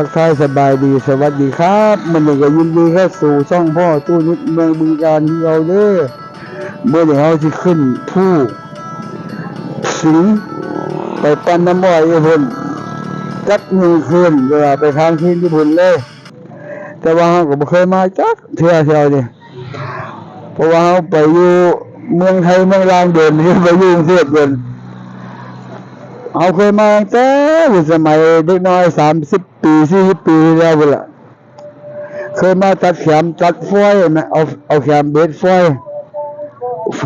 ทักทายสบายดีสวัสดีครับมันก็ยินดีเข้าสู่ช่องพ่อตู้นิดเมืองบึงการที่เราเด้อเมื่อเดี๋ยวเราจะขึ้นผู้สิงไปปั้นน้ำบ่อยญี่ปุ่นจักมือคืนเวลาไปทางที่ญี่ปุ่นเลย แต่ว่าเราก็บ่เคยมาจักเที่ยวเที่ยวนี่เพราะว่าเราไปอยู่เมืองไทยเมืองลาวเดินนี่ไปอยู่งเทพเดิน เอาเคยมาตั้งแต่สมัยเด็กน้อยสามสิบปีสี่สิบปีแล้วพุ่นละเคยมาตัดแขมตัดฟอยนะเอาเอาแขมเบ็ดฟอย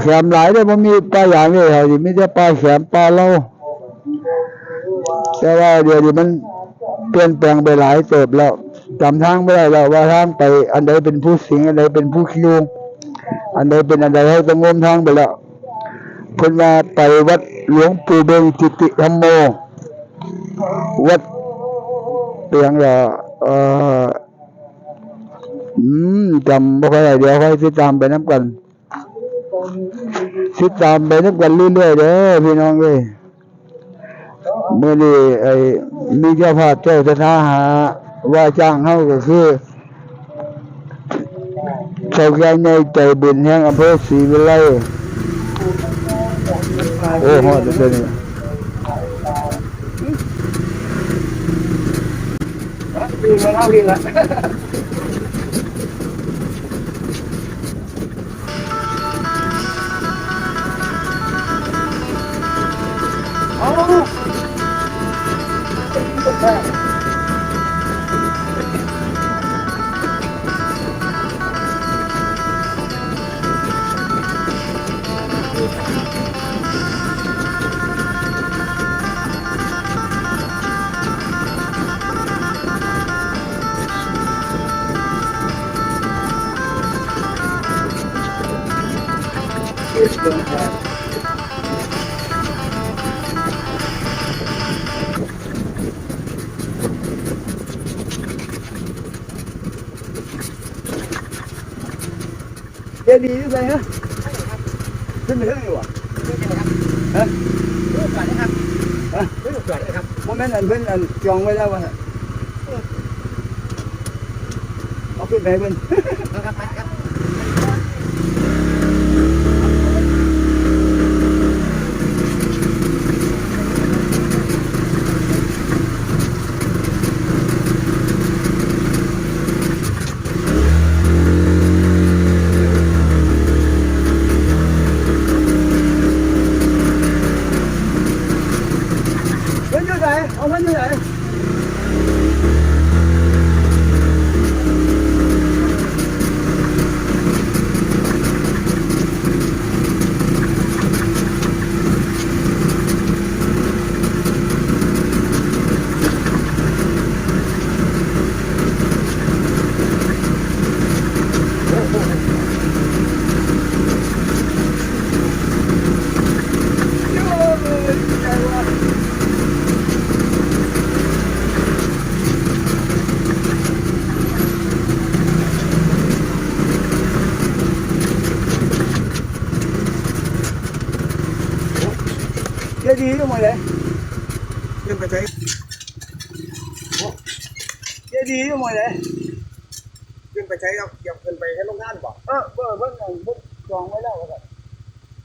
แขมหลายเลยมันมีปลาอย่างนี้เหรอมีแต่ปลาแขมปลาเล่าแต่ว่าเดี๋ยวนี้มันเปลี่ยนแปลงไปหลายเติบแล้วจำทางไม่ได้แล้วว่าทางไปอันใดเป็นผู้สิงอันใดเป็นผู้คิวอันใดเป็นอันใดเขาต้องงมทางไปแล้วเพิ่นว่าไปวัด หลวงปู่เบงจิติธรรมโม วัดเปียงละเอ่ออืมจำบ่ค่อยได้เดี๋ยวค่อยติดตามไปน้ำกันติดตามไปน้ำกันเรื่อยๆเด้อพี่น้องเอ้ยเมื่อนี้ไอ้มีเจ้าภาพเจ้าสถาหา ว่าจ้างเฮาก็คือเจ้าแก่ในใจบุญแห่งอำเภอศรีวิไล โอ้ฮอดเดี๋ยวนี้ปี เล่าดีละเจดีย์อะไรฮะขึ้นไปเรื่องอยู่อะฮะรูปก่อนนะครับฮะรูปก่อนนะครับโมเมนต์อันเพิ่นอันจองไว้แล้ววะเอาขึ้นไปให้เพิ่นครับครับ เพิ่นอยู่ไหนเอาเพิ่นอยู่ไหนโอ้ยใจว่ะ เจดีย์อยู่หมดเลย ขึ้นไปใช้ เจดีย์อยู่หมดเลย ขึ้นไปใช้เอาเก็บขึ้นไปให้โรงงานบอก เออเบอร์เพิ่นนั่นเพิ่นจองไว้แล้วว่าซั่น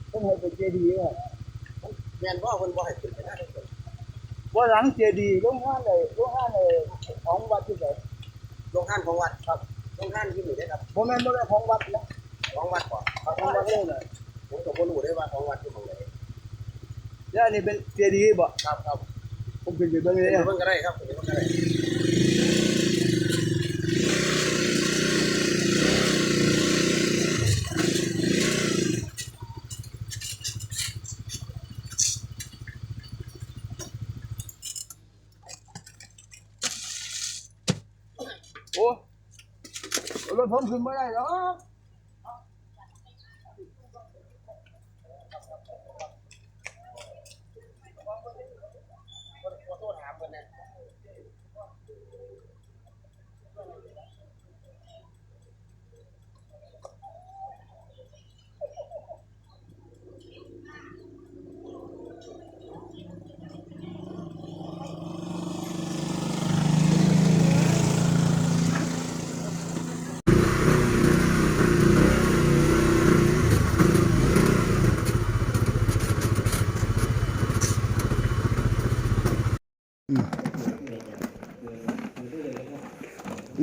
เพิ่นให้เป็นเจดีย์ว่าแม่นว่าคนบ่ให้ขึ้นไปได้คนว่าหลังเจดีย์โรงงานเลยโรงงานเลยของวัดที่ไหนโรงงานของวัดครับโรงงานที่อยู่ได้ครับบ่แม่นบ่ได้ของวัดนะของวัดก่อนของวัดเลยน่ะผมก็บ่รู้ได้ว่าของวัดอยู่ตรงไหน แล้วอันนี้เป็นเจดีย์บ่ครับครับผมขึ้นไปเบิ่งเลยเดี๋ยวนะเพิ่นก็ได้ครับเดี๋ยวเพิ่นก็ได้โอ้รถผมขึ้นบ่ได้หรอก ขอโทษถามเพิ่นนะ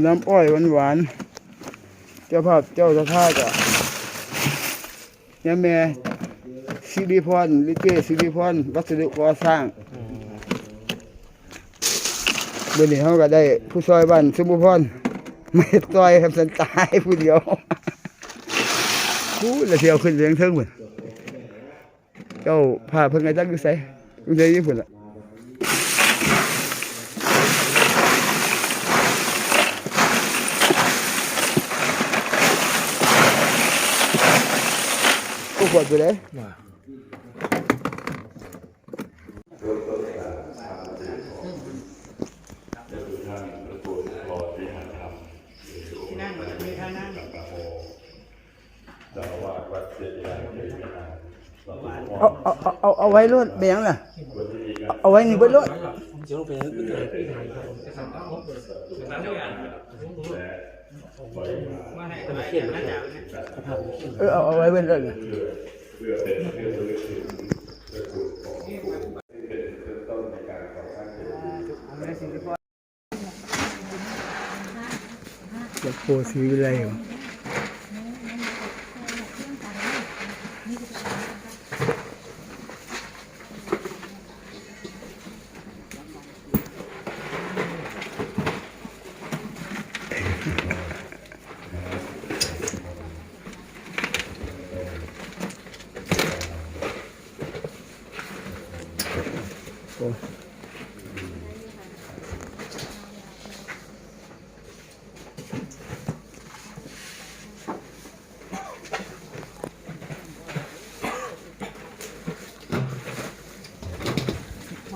น้ำอ้อยหวานๆ เจ้าภาพเจ้าสะท่าจ้ะยาแม่สิริพรลิเกสิริพรวัสดุก่อสร้างเดี๋ยวนี้เขาก็ได้ผู้ซอยบ้านสมุพรไม่ซอยครับสันตายผู้เดียวผู้ละเที่ยวขึ้นเสียงเทิงเหมือนเจ้าพาเพิ่งไงจักอยู่ไสอยู่ไสญี่ปุ่นละ กูป วดไปเลยเอาเอาเอาเอาเอาไว้รถเบียงล่ะเอาเอาไว้นี่เบิดรถ เออเอาเอาไว้เบิดรถเลยจะโพสีวิไล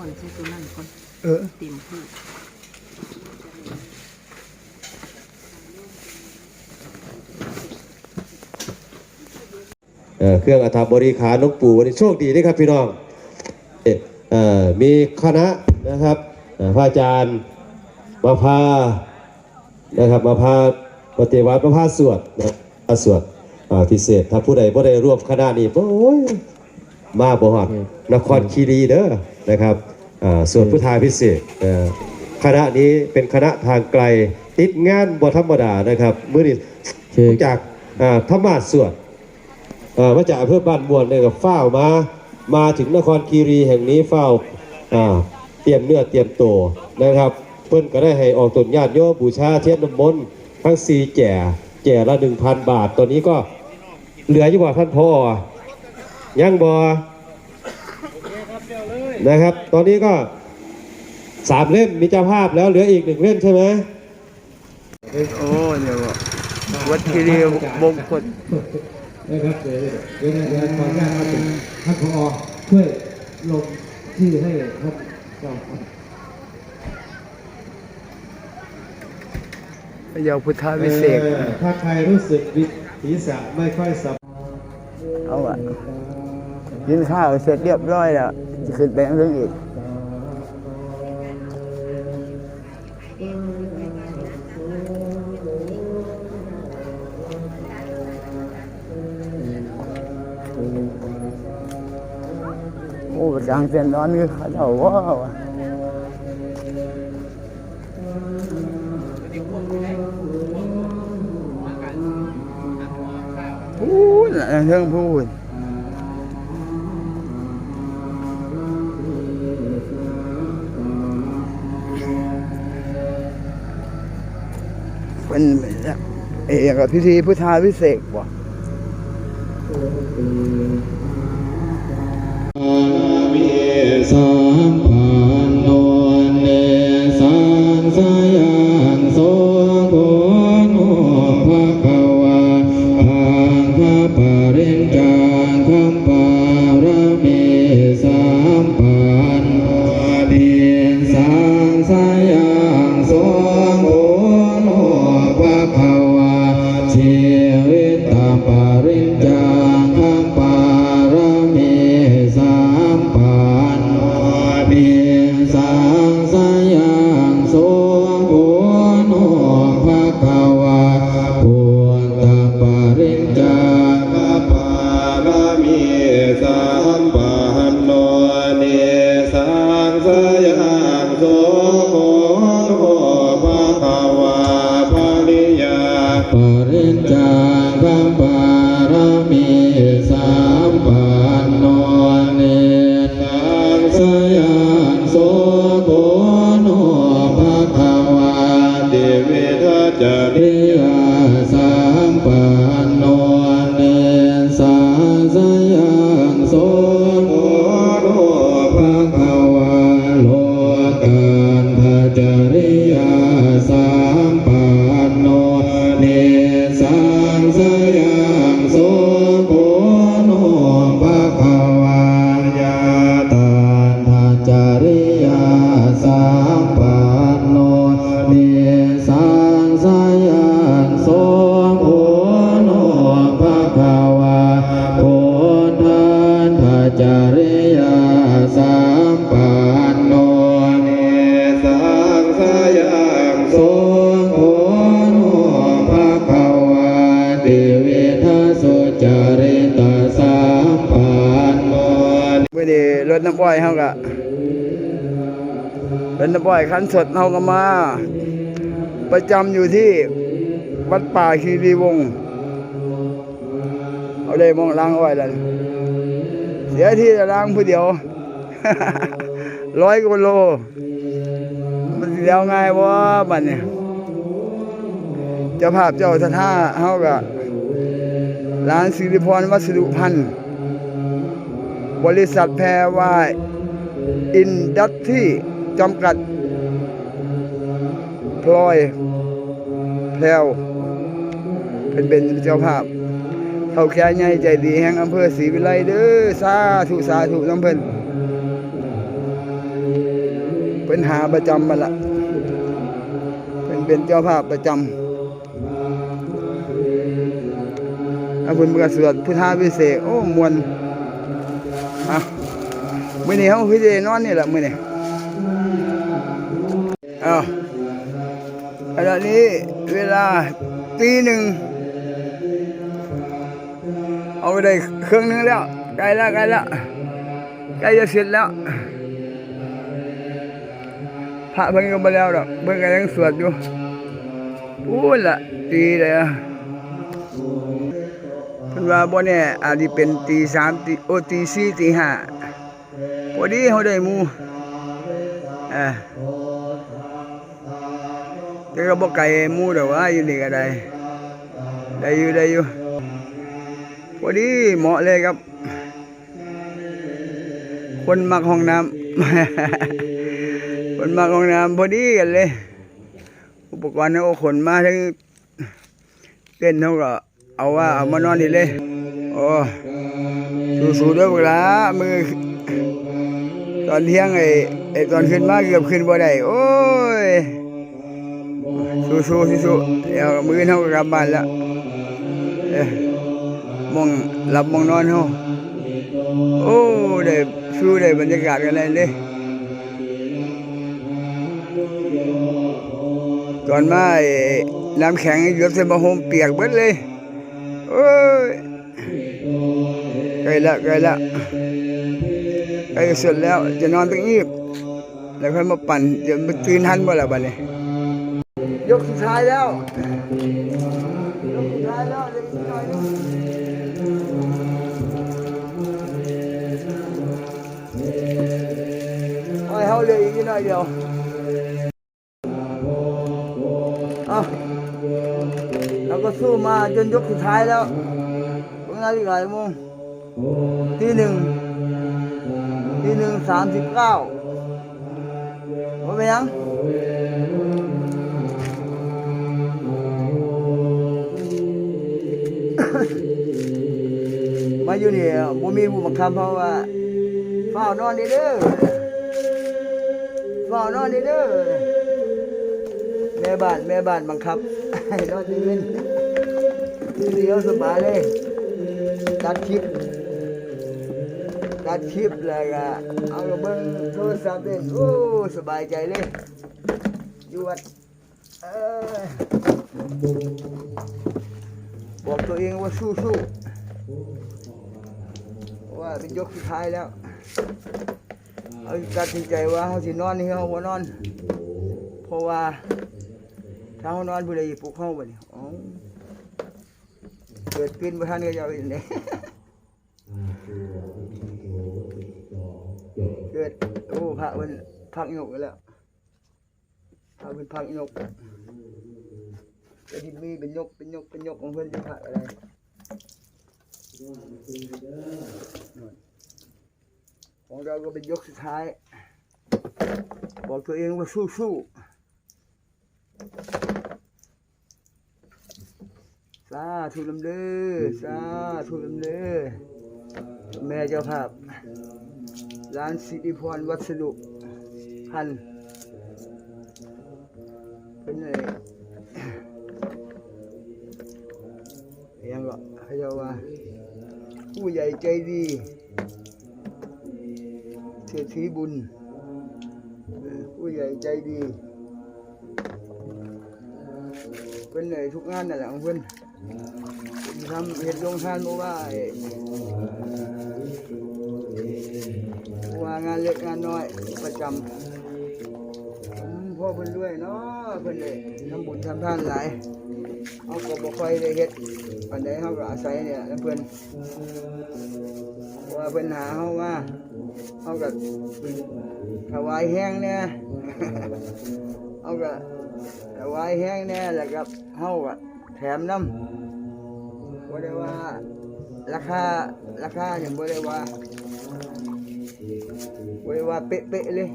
เหรอเออเอ่อเครื่องอัฐบริขารหลวงปู่วันนี้โชคดีด้วยครับพี่น้องเอ่อมีคณะนะครับเอ่อพระอาจารย์มาพานะครับมาพาปฏิวัติมาพาสวดนะพาสวดอ่าพิเศษถ้าผู้ใดผู้ใดร่วมคณะนี้โอ้ย มาบ่ฮอดนครคีรีเด้อนะครับอ่าส่วนผู้ทายพิเศษเอ่อคณะนี้เป็นคณะทางไกลติดงานบ่ธรรมดานะครับมื้อนี้จากอ่าธรรมาสวดเอ่อมาจากอำเภอบ้านม่วนเนี่ยก็เฝ้าวมามาถึงนครคีรีแห่งนี้เฝ้าวอ่าเตรียมเนื้อเตรียมตัวนะครับเพิ่นก็ได้ให้ออกตนญาติโยมบูชาเทียนน้ำมนต์ทั้งสี่แจ่แจ่ละหนึ่งพันบาทตอนนี้ก็เหลืออยู่บ่ท่านพ่อ ยังบอนะครับ ตอนนี้ก็สามเล่มมีเจ้าภาพแล้วเหลืออีกหนึ่งเล่มใช่ไหมโอ้เนี่ยว่ะวัดคีรีบงคลนะครับเดี๋ยวเดี๋ยวเดี๋ยวขออนุญาตครับท่านผอช่วยลงชื่อให้ท่านเจ้าครับพระเยาพุทธาวิเศษกอ่อถ้าใครรู้สึกวิศีรษะไม่ค่อยสบายเอาอะ กินข้าวเสร็จเรียบร้อยแล้วจะขึ้นไปข้างบนอีกโอ้กลางเส้นร้อนนี่เขาเจ้าว้าวอะพูดน่ะเรื่องพูด เป็นเอกกับพิธีพุทธาวิเศษกบ่วิสัมปันโนเนสังสยังโสโภโนภะคะวะพังพระปริญจางคัมปารมีสัมปันโนเนสัง ดน้ำอ้อยเฮาก็เป็นน้ำอ้อยคันสดเฮาก็มา ประจำอยู่ที่วัดป่าคีรีวงศ์เอาได้มองล้างอ้อยแล้วเสียที่จะล้างผู้เดียวร้อยกว่าโล มันสิแล้วง่ายวะบัดเนี่ยจ้าภาพเจ้าสถาเฮาก็ร้านสิริพรวัสดุพันธ์ บริษัทแพรวายอินดัสที่จำกัด พลอยแพรวเป็นเป็นเจ้าภาพเท่าแก่ใหญ่ใจดีแห่งอำเภอศรีวิไลเด้อสาธุสาธุน้ำเพิ่นเป็นหาประจำมาละเป็นเป็นเจ้าภาพประจำอาบุญประสวดพุทธาวิเศษโอ้มวน อะมื้อนี้เฮาคือสิได้นอนนี่แหล่ะมื้อนี้อ้าวขณะนี้เวลาตีหนึ่งเอาไปได้เครื่องหนึงแล้วใกล้แล้วใกล้แล้วใกล้จะเสร็จแล้วพระเพิ่งก็มาแล้วดอกเพิ่งก็ยังสวดอยู่พูดละตีเลยอะ เพิ่นว่าบ่แน่อาจจะเป็นตีสามตีโอตีสี่ตีห้าพอดีเขาได้มูเอ่าแต่ก็บ่ไกลหมู่ดอกว่าอยู่นี่ก็ได้ได้อยู่ได้อยู่พอดีเหมาะเลยครับ คนมักห้องน้ำคนมักห้องน้ำพอดีกันเลย อุปกรณ์เขาก็ขนมาทั้งเต้นเขาก็ เอาว่าเอามานอนนี่เลย โอ้สู้ๆด้วยพวกลามือ ตอนเที่ยงไอ้ไอ้ตอนขึ้นมาเกือบขึ้นบ่ได้โอ้ยสู้สู้สู้สู้เดี๋ยวมือเท่ากับกลับบ้านแล้วเอ้ยมองหลับมองนอนเฮาโอ้ได้สู้ได้บรรยากาศกันเลยเลยตอนมาไอ้น้ำแข็งเกือบะมาโฮมเปียกเบิดเลย ใกล้ละใกล้ละใกล้จะเสร็จแล้ว จะนอนตรงนี้แล้วค่อยมาปั่นจะมาตื่นทันบ่ล่ะบัดนี้ยกสุดท้ายแล้วยกสุดท้ายแล้วเดี๋ยวอีกหน่อยนึงโอ้ยเขาเลยอีกนิดหน่อยเดียวเอาเราก็สู้มาจนยกสุดท้ายแล้วเพิ่าฬิกากี่โมง ทีหนึ่งทีหนึ่งสามสิบเก้าว่าไปยังมาอยู่นี่บ่มีผู้บังคับเพราะว่าเฝ้านอนนี่เด้อเฝ้านอนนี่เด้อแม่บ้านแม่บ้านบังคับให้นอนนี่เล่นเดียวสบายเลยตัดคลิป ตัดคลิปแล้วก็เอากระเบิ้งโทรศัพท์เล่นโอ้สบายใจเลยอยู่วัดเอ้ยบอกตัวเองว่าสู้ๆว่าเป็นยกสุดท้ายแล้วเอาตัดสินใจว่าเขาสินอนนี่เขาบ่นอน เพราะว่าถ้าเขานอนผู้ใดปลุกเขาบ่นี่อ๋อเกิดขึ้นบ่ทันก็จะเอาอย่างนี้เกิดโอ้พระมันพักยกแล้วพระเป็นพักยกจะดินมีเป็นยกเป็นยกเป็นยกของเพิ่อนจะพระอะไรของเราก็เป็นยกสุดท้าย บอกตัวเองว่าสู้สู้สาธุลำเด้อสาธุลำเด้อแม่เจ้าภาพ ร้านสิริพรวัสดุพันเป็นไงยังก็เขาเรียกว่า ผู้ใหญ่ใจดีเศรษฐีบุญ ผู้ใหญ่ใจดีเพิ่นเลยทุกงานนั่นแหละของเพิ่นเพิ่นทำเห็ดโรงทานบอกว่า ไอ้ว่าานน้อยประจำพ่อเพิ่นด้วยเนาะเพิ่นได้ทำบุญทำทานหลายเฮาก็บ่ค่อยได้เฮ็ดปานใดเฮาก็อาศัยเนี่ยแล้วเพิ่นว่าเพิ่นหาเฮามาเฮาก็ถวายแห้งเนี่ยเฮาก็ถวายแห้งแน่แล้วก็เฮาก็แถมน้ำบ่ได้ว่าราคาราคาเนี่ยบ่ได้ว่า ได้ว่าเป๊ะๆเลย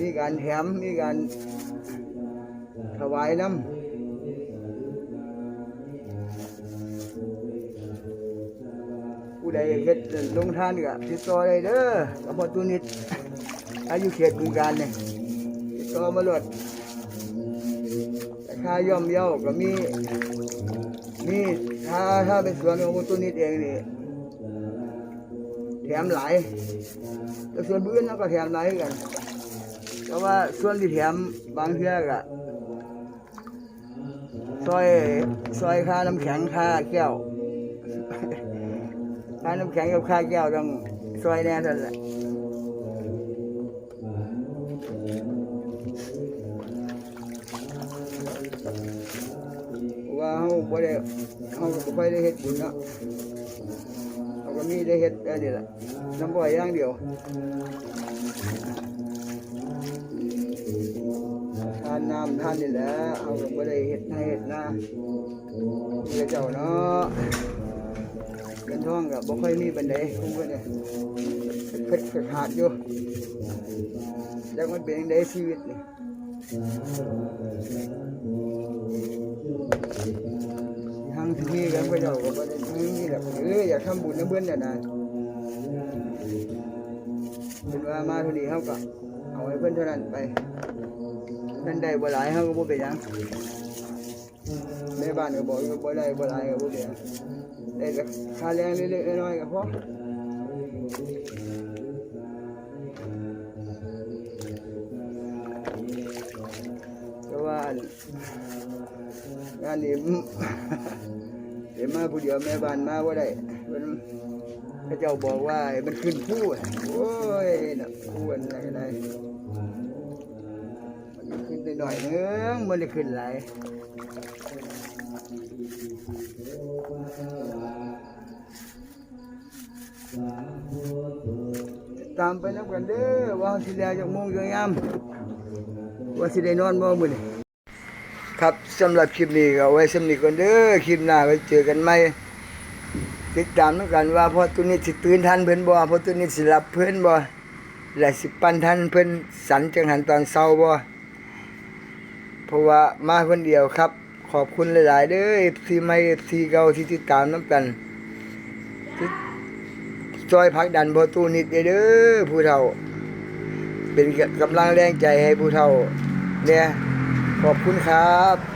มีการแถมมีการถวายน้ำผู้ใดเฮ็ดลงทานก็ติดต่อได้เด้อกับพ่อตุนิดอายุเขตบึงการเนี่ยติดต่อมาโลดราคาย่อมเยาก็มีนี่ถ้าถ้าเป็นสวนของคุณตุนิดเองนี่ แถมหลายแต่ส่วนพื้นเราก็แถมหลายเหมือนกัน แต่ว่าส่วนที่แถมบางเทื่อก็ซอยซอยค่าน้ำแข็งค่าแก้วค่าน้ำแข็งกับค่าแก้วต้องซอยแน่ท่านแหละว่าเฮาบ่ได้เฮาก็บ่ได้เฮ็ดบุญเนาะเฮาก็มีได้เฮ็ดอันนี้แหละ น้ำบ่อยย่างเดียวทานน้ำทานนี่แหละเฮาก็บ่ได้เฮ็ดให้เฮ็ดนาเพื่อเจ้าเนาะเงินทองก็บ่ค่อยมีปานใดคุ้มกันเนี่ยเพ็ดขาดอยู่จักมันเป็นจังไดชีวิตนี่ทางที่นี่กันก็จะบอกว่าทางนี้แหละเอออยากทำบุญนะเพื่อนเนี่ยนะ เป็นว่ามาท่านี้เขาก็เอาให้เพื่อนเท่านั้นไปเพื่อนได้บ่หลายเขาก็บ่เป็นหยังแม่บ้านก็บอกอยู่บ่ได้บ่หลายก็บ่เป็นหยังได้แต่ค่าแรงเล็กๆน้อยๆก็พอแต่ว่าอันงานนี้เดี๋ยวมาผู้เดียวแม่บ้านมาว่าได้มัน พระเจ้าบอกว่ามันขึ้นผู้โอ้ยนะผู้อันไหนไหนมันขึ้นไปหน่อยนึงมันได้ขึ้นหลตามไปนับกันเด้อว่าสิแล้วจากโมงจากยามว่าสิได้นอนบ่มื้อนี้ครับสำหรับคลิปนี้ก็เอาไว้สำนี้ก่อนเด้อคลิปหน้าไว้เจอกันใหม่ ติดตามแล้วกันว่าพอตัวนี้สิตื่นทันเพิ่นบ่พอตัวนี้สิหลับเพิ่นบ่และสิปันทันเพิ่นสันจังหันตอนเช้าบ่เพราะว่ามาคนเดียวครับ ขอบคุณหลาย ๆ เด้อ FC ใหม่ FC เก่าที่ติดตามนํกันที่ซอยพักดันพอตู้นิดเด้อผู้เฒ่า เป็นกำลังแรงใจให้ผู้เฒ่าเนี่ยขอบคุณครับ